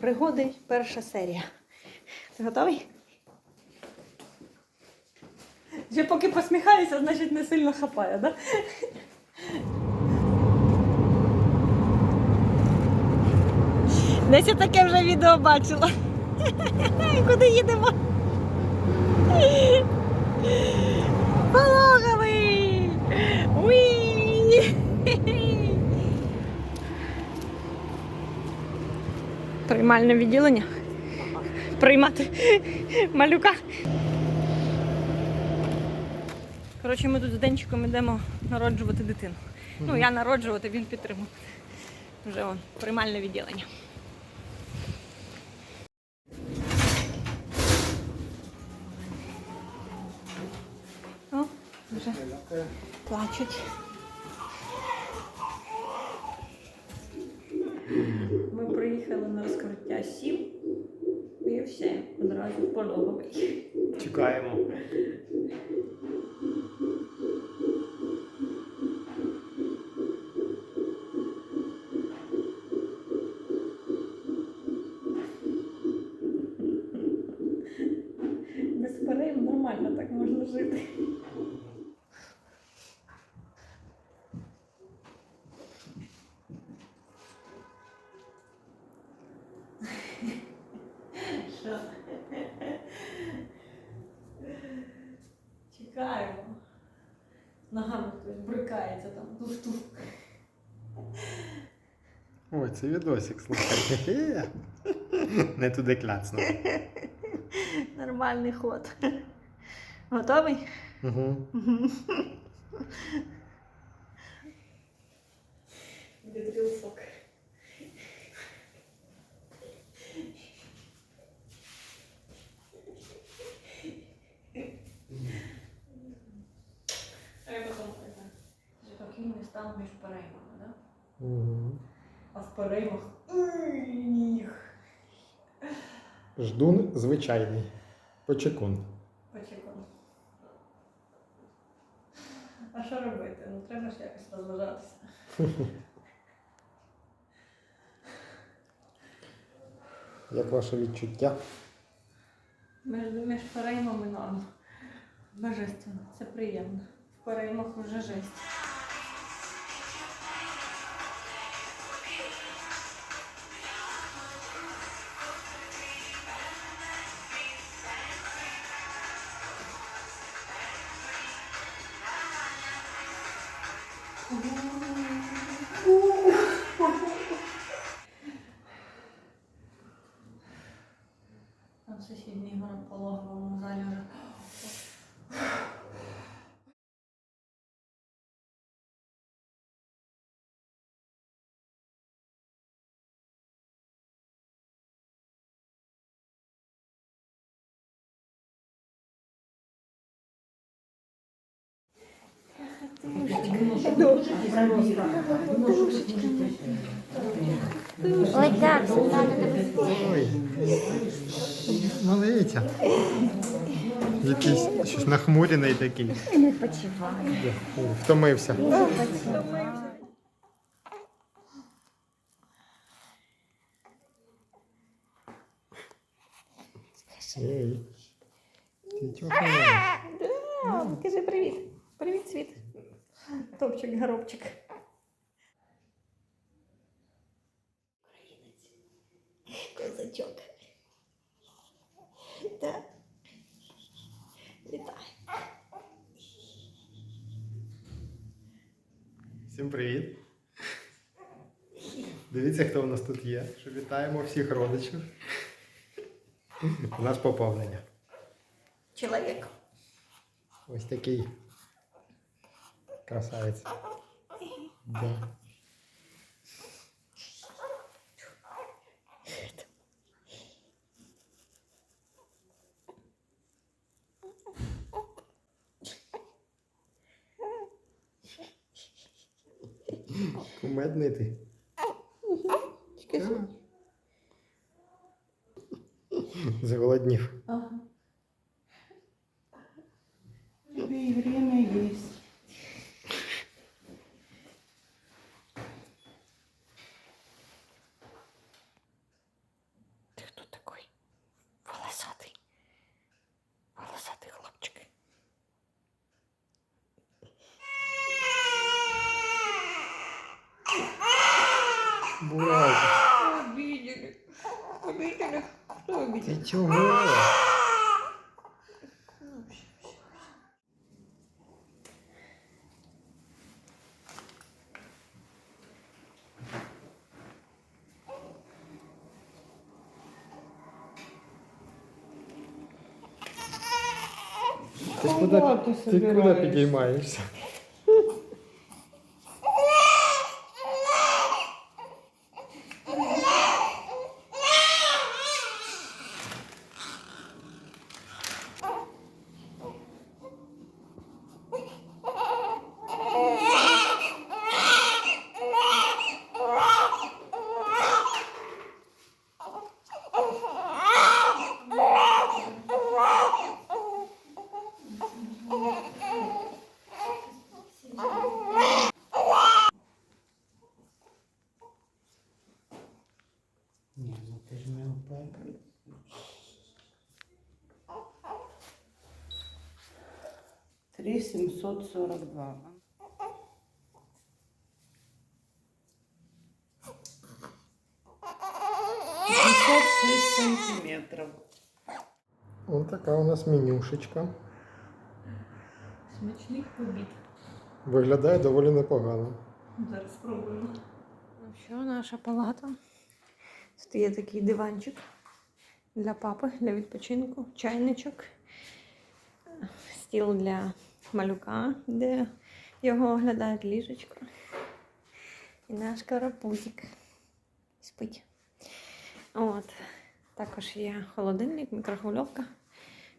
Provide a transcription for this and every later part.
Пригоди, перша серія. Ти готовий? Вже поки посміхаюся, значить не сильно хапає, так? Да? Десь таке вже відео бачила. Куди їдемо? Приймальне відділення. Приймати малюка. Коротше, ми тут з Денчиком йдемо народжувати дитину. Ну, я народжувати, він підтримав. Вже он, приймальне відділення. О, вже плачуть. Ми приїхали на розкриття сім і все, одразу пологовий. Чекаємо. Що? Чекаємо. Ногами хтось брикається там тух-тух. Ой, це відосик, слухай. Не туди кляцнув. Нормальний ход. Готовий? Угу. Відрюсок. А я потім это, став між переймами, да? Угу. А в переймах ніг. Ждун звичайний. Почекун. Почекай. А що робити? Ну треба ж якось розважатися. Як ваше відчуття? Між, між переймами норм. Божественно. Це приємно. В переймах вже жесть. в сусідній пологовому залі вже. Ой, так, надо тебе. Ой. Малиця. Якийсь щось нахмурений такий. Не почивай. Втомився. Ей. Ти чого? Да, кажи привіт. Привіт, світ. Топчик, горобчик. Козачок. Да. Вітаю. Всім привіт. Дивіться, хто у нас тут є. Що вітаємо всіх родичів. У нас поповнення. Чоловік. Ось такий красавець. Да. Кумедний ти. Так. Чого? Ти куди, ти куди підіймаєшся? 742. сантиметров. Вот така у нас менюшечка. Смачний кубик. Виглядає доволі непогано. Зараз спробуємо. Ну що, наша палата. Тут є такий диванчик для папи, для відпочинку, чайничок, стіл для малюка, де його оглядають ліжечко. І наш карапузик спить. От. Також є холодильник, мікрохвильовка.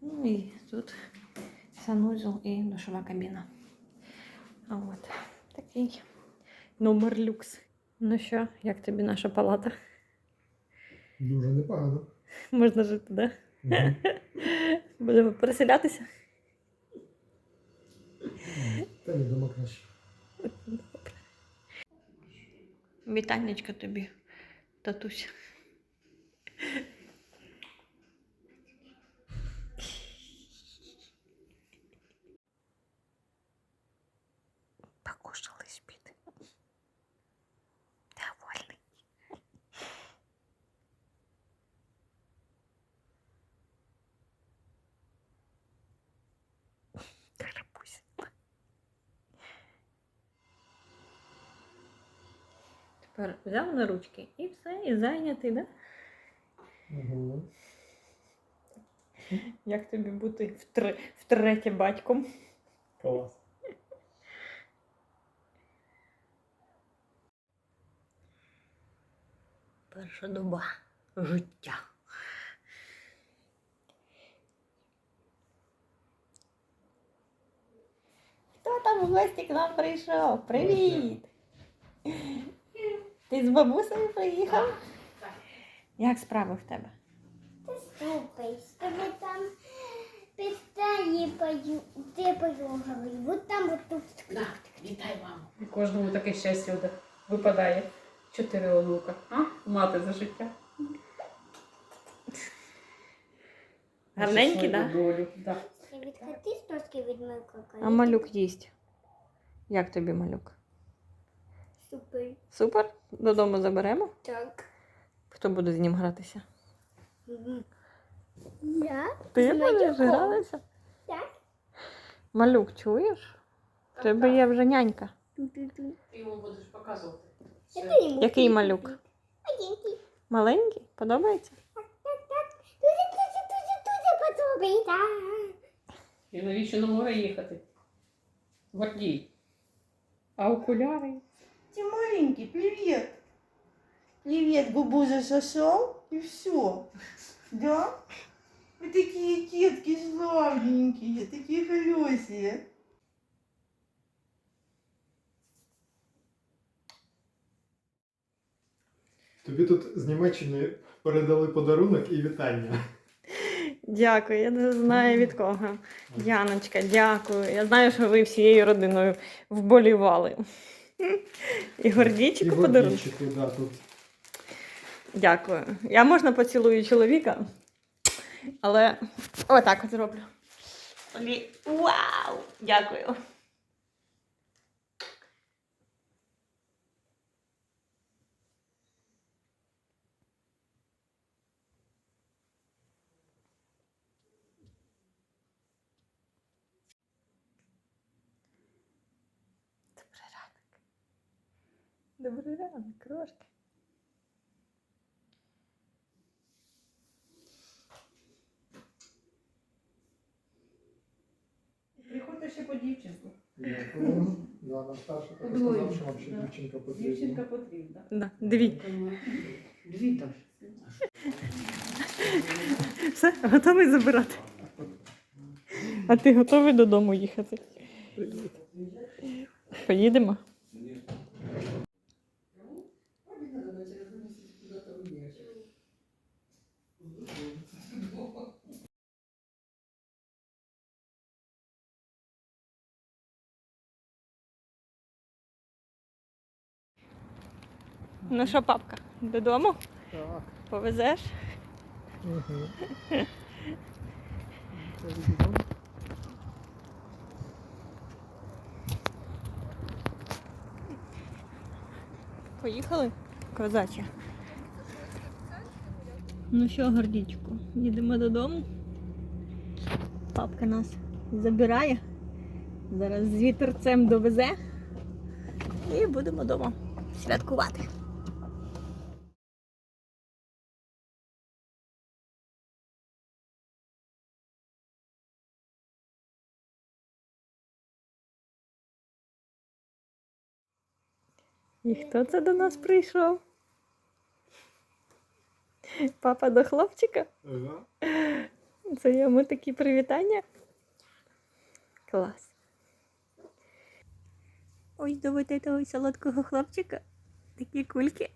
Ну і тут санузел і душова кабіна. А От такий номер люкс. Ну що, як тобі наша палата? Дуже непогано. Можна жити, да? Будемо переселятися. Та ні, дома краще. Вітальничка тобі, татусь. Тепер взяв на ручки і все, і зайнятий, да? Угу. Як тобі бути втре- втретє батьком? Клас. Перша доба життя. Хто там в гості к нам прийшов? Привіт! Ти з бабусею приїхав? Як справи в тебе? Слухай, з тобі там питання пою, де поюгали. Вот там, вот тут. На, вітай маму. І кожному таке щастя де випадає. Чотири онука. А? Мати за життя. Гарненький, За так? свою долю. Да. З трошки від моєї А малюк їсть. Як тобі малюк? Супер. Супер? Додому заберемо? Так. Хто буде з ним гратися? Я? Ти будеш гратися? Так. Малюк, чуєш? В тебе є вже нянька. Ти йому будеш показувати. Який малюк? Маленький. Маленький? Подобається. І навіщо на море їхати? Гордій. А окуляри? Ты маленький, привет. Привет, губу засосал и все. Да? Вы такие детки славненькие, такие хорошие. Тобі тут з Німеччини передали подарунок і вітання. Дякую, я не знаю від кого. Яночка, дякую. Я знаю, що ви всією родиною вболівали. І гордійчику І подарунок. гордійчику, да, тут. Дякую. Я можна поцілую чоловіка, але отак от зроблю. Олі- Вау! Дякую. Добрий ранок, крошки. Приходьте ще по дівчинку. Да, нам старша так сказав, що вам ще Да. дівчинка потрібна. Дівчинка потрібна. Да, дві. Дві там. Все, готовий забирати. А ти готовий додому їхати? Поїдемо? Ну що, папка, додому? Так. Повезеш? Угу. Поїхали? Козача. Ну що, гордічку, їдемо додому. Папка нас забирає. Зараз з вітерцем довезе. І будемо вдома святкувати. І хто це до нас прийшов? Папа до хлопчика? Ага. Це йому такі привітання. Клас. Ось до вот этого солодкого хлопчика. Такі кульки.